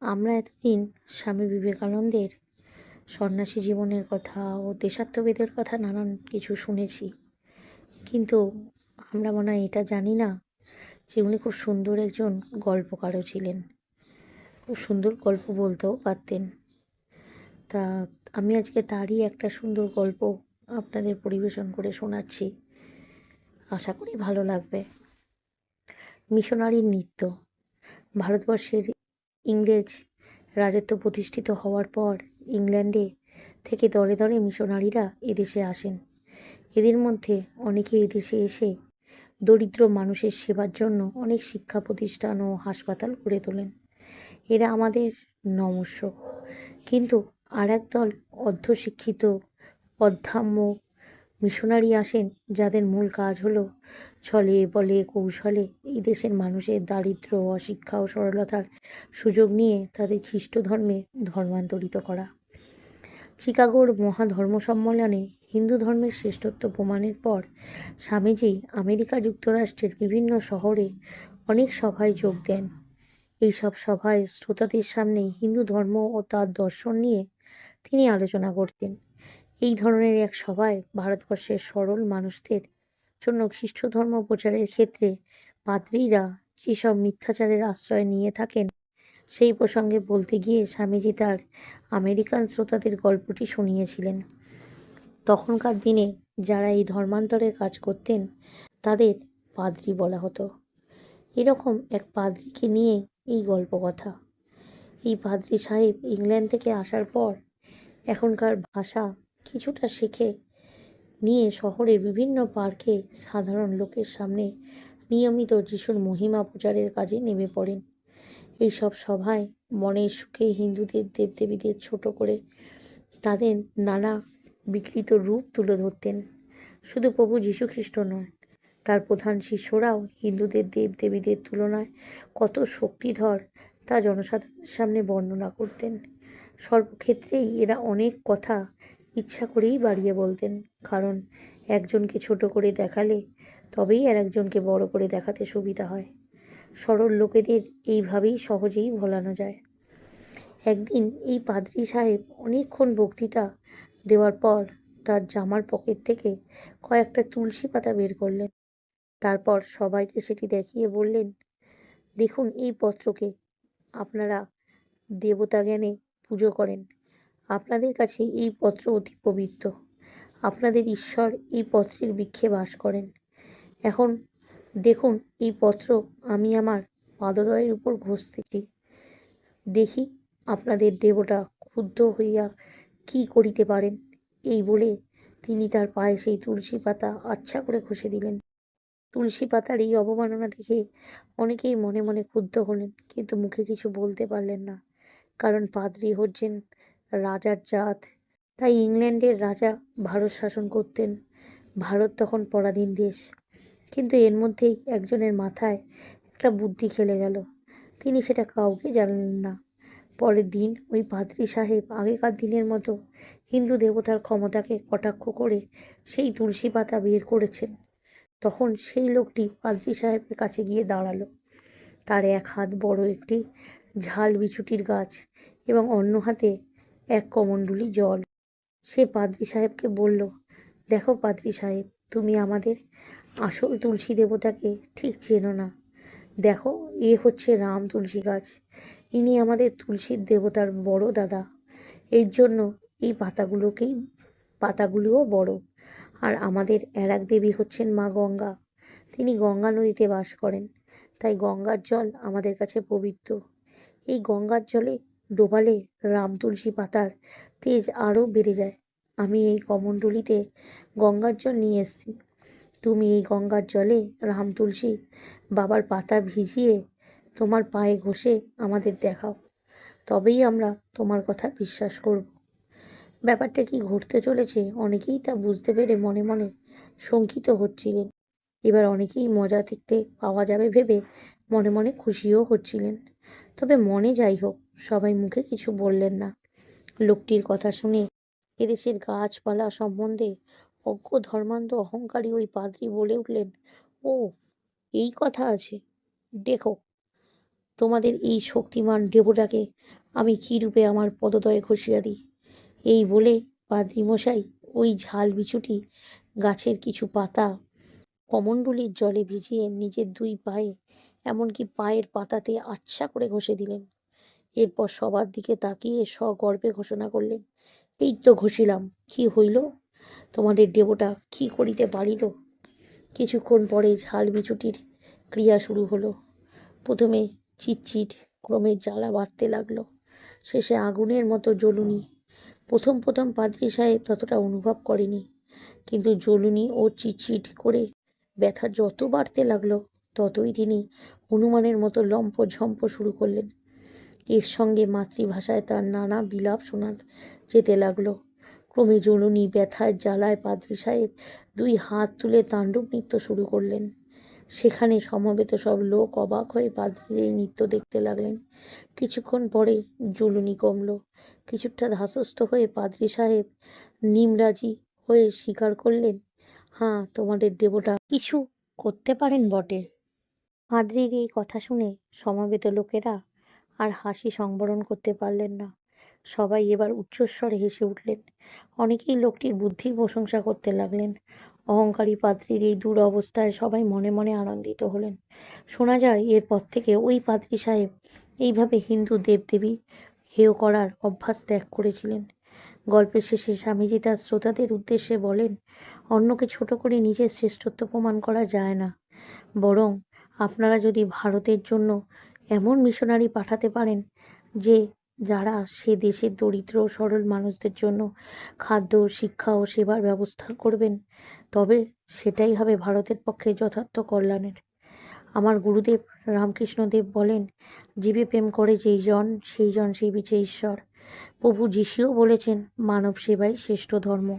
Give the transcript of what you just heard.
আমরা এতদিন স্বামী বিবেকানন্দের সন্ন্যাসী জীবনের কথা ও দেশাত্মবোধের কথা নানান কিছু শুনেছি। কিন্তু আমরা মনে হয় এটা জানি না যে উনি খুব সুন্দর একজন গল্পকারও ছিলেন। খুব সুন্দর গল্প বলতেও পারতেন। তা আমি আজকে তারই একটা সুন্দর গল্প আপনাদের পরিবেশন করে শোনাচ্ছি। আশা করি ভালো লাগবে। মিশনারির নৃত্য, ভারতবর্ষের ইংরেজ রাজত্ব প্রতিষ্ঠিত হওয়ার পর ইংল্যান্ডে থেকে দরে দরে মিশনারিরা এদেশে আসেন। এদের মধ্যে অনেকে এদেশে এসে দরিদ্র মানুষের সেবার জন্য অনেক শিক্ষা প্রতিষ্ঠান ও হাসপাতাল গড়ে তোলেন। এরা আমাদের নমস্য। কিন্তু আর একদল অর্ধশিক্ষিত অধ্যাম্য মিশনারি আসেন যাদের মূল কাজ হলো ছলে, বলে, কৌশলে এই দেশের মানুষের দারিদ্র, অশিক্ষা ও সরলতার সুযোগ নিয়ে তাদের খ্রিস্ট ধর্মে ধর্মান্তরিত করা। চিকাগোর মহাধর্ম সম্মেলনে হিন্দু ধর্মের শ্রেষ্ঠত্ব প্রমাণের পর স্বামীজি আমেরিকা যুক্তরাষ্ট্রের বিভিন্ন শহরে অনেক সভায় যোগ দেন। এই সব সভায় শ্রোতাদের সামনে হিন্দু ধর্ম ও তার দর্শন নিয়ে তিনি আলোচনা করতেন। এই ধরনের এক সভায় ভারতবর্ষের সরল মানুষদের জন্য খ্রিস্ট ধর্ম প্রচারের ক্ষেত্রে পাদ্রীরা যেসব মিথ্যাচারের আশ্রয় নিয়ে থাকেন, সেই প্রসঙ্গে বলতে গিয়ে স্বামীজি তার আমেরিকান শ্রোতাদের গল্পটি শুনিয়েছিলেন। তখনকার দিনে যারা এই ধর্মান্তরের কাজ করতেন, তাদের পাদ্রী বলা হতো। এরকম এক পাদ্রীকে নিয়ে এই গল্প কথা এই পাদ্রী সাহেব ইংল্যান্ড থেকে আসার পর এখনকার ভাষা কিছুটা শিখে নিয়ে শহরের বিভিন্ন পার্কে সাধারণ লোকের সামনে নিয়মিত যিশুর মহিমা প্রচারের কাজে নেমে পড়েন। এইসব সভায় মনের সুখে হিন্দুদের, দেবদেবীদের ছোট করে তাদের নানা বিকৃত রূপ তুলে ধরতেন। শুধু প্রভু যীশুখ্রিস্ট নয় তার প্রধান শিষ্যরাও হিন্দুদের, দেবদেবীদের তুলনায় কত শক্তিধর তা জনসাধারণের সামনে বর্ণনা করতেন। সর্বক্ষেত্রেই এরা অনেক কথা ইচ্ছা করেই বাড়িয়ে বলতেন, কারণ একজনকে ছোট করে দেখালে তবেই আর একজনকে বড় করে দেখাতে সুবিধা হয়। সরল লোকেদের এইভাবেই সহজেই ভোলানো যায়। একদিন এই পাদ্রী সাহেব অনেকক্ষণ বক্তৃতা দেওয়ার পর তার জামার পকেট থেকে কয়েকটা তুলসী পাতা বের করলেন। তারপর সবাইকে সেটি দেখিয়ে বললেন, দেখুন এই পত্রকে, আপনারা দেবতা জ্ঞানে পুজো করেন। আপনাদের কাছে এই পত্র অতি পবিত্র। আপনাদের ঈশ্বর এই পত্রের বৃক্ষে বাস করেন। এখন দেখুন, এই পত্র আমি আমার পাদদয়ের উপর ঘষতেছি। দেখি আপনাদের দেবতা ক্ষুব্ধ হইয়া কি করিতে পারেন। এই বলে তিনি তার পায়ে সেই তুলসী পাতা আচ্ছা করে ঘষে দিলেন। তুলসী পাতার এই অবমাননা দেখে অনেকেই মনে মনে ক্ষুব্ধ হলেন, কিন্তু মুখে কিছু বলতে পারলেন না, কারণ পাদ্রী হচ্ছেন রাজার জাত। তাই ইংল্যান্ডের রাজা ভারত শাসন করতেন। ভারত তখন পরাধীন দেশ। কিন্তু এর মধ্যেই একজনের মাথায় একটা বুদ্ধি খেলে গেল। তিনি সেটা কাউকে জানালেন না। পরের দিন ওই পাদ্রী সাহেব আগেকার দিনের মতো হিন্দু দেবতার ক্ষমতাকে কটাক্ষ করে সেই তুলসী পাতা বের করেছেন। তখন সেই লোকটি পাদ্রী সাহেবের কাছে গিয়ে দাঁড়াল। তার এক হাত বড় একটি ঝাল বিছুটির গাছ এবং অন্য হাতে এক কমণ্ডুলি জল। সে পাদ্রী সাহেবকে বলল, দেখো পাদ্রী সাহেব, তুমি আমাদের আসল তুলসী দেবতাকে ঠিক চেনো না। দেখো, এ হচ্ছে রাম তুলসী গাছ। ইনি আমাদের তুলসীর দেবতার বড় দাদা। এর জন্য এই পাতাগুলোকেই, পাতাগুলোও বড়। আর আমাদের আর এক দেবী হচ্ছেন মা গঙ্গা। তিনি গঙ্গা নদীতে বাস করেন। তাই গঙ্গার জল আমাদের কাছে পবিত্র। এই গঙ্গার জলে ডোবালে রাম তুলসী পাতার তেজ আরও বেড়ে যায়। আমি এই কমণ্ডলিতে গঙ্গার জল নিয়ে এসেছি। তুমি এই গঙ্গার জলে রাম তুলসী বাবার পাতা ভিজিয়ে তোমার পায়ে ঘষে আমাদের দেখাও। তবেই আমরা তোমার কথা বিশ্বাস করব। ব্যাপারটা কি ঘটতে চলেছে অনেকেই তা বুঝতে পেরে মনে মনে শঙ্কিত হচ্ছিলেন। এবার অনেকেই মজা দেখতে পাওয়া যাবে ভেবে মনে মনে খুশিও হচ্ছিলেন। তবে মনে যাই হোক সবাই মুখে কিছু বললেন না। লোকটির কথা শুনে এদেশের গাছপালা সম্বন্ধে অজ্ঞ ধর্মান্ধ অহংকারী ওই পাদ্রী বলে উঠলেন, ও, এই কথা আছে। দেখো, তোমাদের এই শক্তিমান দেবতাকে আমি কী রূপে আমার পদদয়ে ঘষিয়া দিই? এই বলে পাদ্রীমশাই ওই ঝাল বিছুটি গাছের কিছু পাতা কমণ্ডলির জলে ভিজিয়ে নিজের দুই পায়ে, এমনকি পায়ের পাতাতে আচ্ছা করে ঘষে দিলেন। এরপর সবার দিকে তাকিয়ে সগর্বে ঘোষণা করলেন, এই তো ঘষিলাম, কি হইল? তোমাদের দেবতা কি করিতে পারিল? কিছুক্ষণ পরে ঝাল বিছুটির ক্রিয়া শুরু হলো। প্রথমে চিটচিট, ক্রমে জ্বালা বাড়তে লাগল। শেষে আগুনের মতো জ্বলুনি। প্রথম প্রথম পাদ্রী সাহেব ততটা অনুভব করেনি, কিন্তু জ্বলুনি ও চিটচিট করে ব্যথা যত বাড়তে লাগল, ততই তিনি হনুমানের মতো লম্প ঝম্প শুরু করলেন। এর সঙ্গে মাতৃভাষায় তার নানা বিলাপ শোনা যেতে লাগল। ক্রমে জ্বলুনি ব্যথায় জ্বালায় পাদ্রী সাহেব দুই হাত তুলে তাণ্ডব নৃত্য শুরু করলেন। সেখানে সমবেত সব লোক অবাক হয়ে পাদ্রীর এই নৃত্য দেখতে লাগলেন। কিছুক্ষণ পরে জ্বলুনি কমল, কিছুটা ধাসস্থ হয়ে পাদ্রী সাহেব নিমরাজি হয়ে স্বীকার করলেন হ্যাঁ তোমাদের দেবতা কিছু করতে পারেন বটে। পাদ্রীর এই কথা শুনে সমবেত লোকেরা আর হাসি সংবরণ করতে পারলেন না। সবাই এবার উচ্চস্বরে হেসে উঠলেন। অনেকেই লোকটির বুদ্ধির প্রশংসা করতে লাগলেন। অহংকারী পাদ্রীর এই দুরবস্থায় সবাই মনে মনে আনন্দিত হলেন। শোনা যায়, এরপর থেকে ওই পাদ্রী সাহেব এইভাবে হিন্দু দেবদেবী হেয় করার অভ্যাস ত্যাগ করেছিলেন। গল্পের শেষে স্বামীজি তার শ্রোতাদের উদ্দেশ্যে বলেন অন্যকে ছোট করে নিজের শ্রেষ্ঠত্ব প্রমাণ করা যায় না। বরং আপনারা যদি ভারতের জন্য এমন মিশনারি পাঠাতে পারেন যে যারা সে দেশের দরিদ্র সরল মানুষদের জন্য খাদ্য, শিক্ষা ও সেবার ব্যবস্থা করবেন, তবে সেটাই হবে ভারতের পক্ষে যথার্থ কল্যাণের। আমার গুরুদেব রামকৃষ্ণদেব বলেন, জীবে প্রেম করে যেই জন, সেই জন সেই বিচে ঈশ্বর। প্রভু যিশুও বলেছেন, মানব সেবাই শ্রেষ্ঠ ধর্ম।